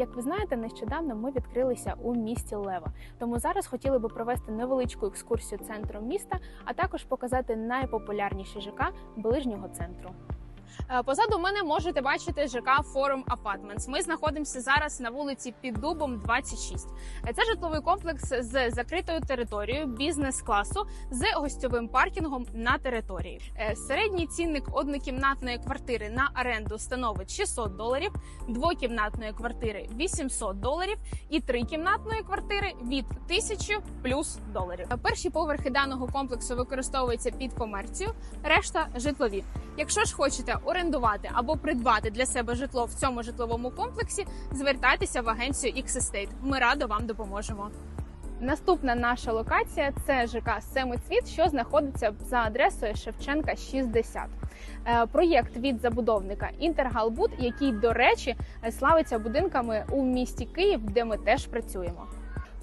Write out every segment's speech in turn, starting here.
Як ви знаєте, нещодавно ми відкрилися у місті Лева. Тому зараз хотіли би провести невеличку екскурсію центром міста, а також показати найпопулярніші ЖК ближнього центру. Е, Позаду мене можете бачити ЖК Forum Apartments. Ми знаходимося зараз на вулиці Під Дубом 26. Е, Це житловий комплекс з закритою територією бізнес-класу з гостьовим паркінгом на території. Е, Середній цінник однокімнатної квартири на оренду становить 600 доларів, двокімнатної квартири 800 доларів і трикімнатної квартири від 1000 плюс доларів. Перші поверхи даного комплексу використовуються під комерцію, решта житлові. Якщо ж хочете орендувати або придбати для себе житло в цьому житловому комплексі, звертайтеся в агенцію X-Estate. Ми радо вам допоможемо. Наступна наша локація це ЖК Семицвіт, що знаходиться за адресою Шевченка 60. Е, Проєкт від забудовника Інтергалбуд, який, до речі, славиться будинками у місті Київ, де ми теж працюємо.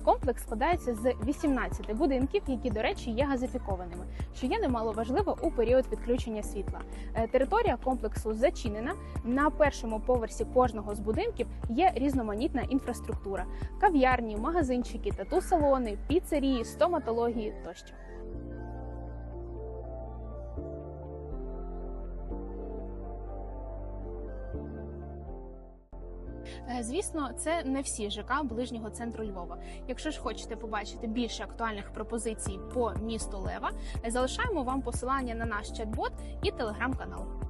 Комплекс складається з 18 будинків, які, до речі, є газифікованими, що є немало важливо у період відключення світла. Е, Територія комплексу зачинена. На першому поверсі кожного з будинків є різноманітна інфраструктура: кав'ярні, магазинчики, тату-салони, піцерії, стоматології тощо. Звісно, це не всі ЖК ближнього центру Львова. Якщо ж хочете побачити більше актуальних пропозицій по місту Лева, е, залишаємо вам посилання на наш чат-бот і телеграм-канал.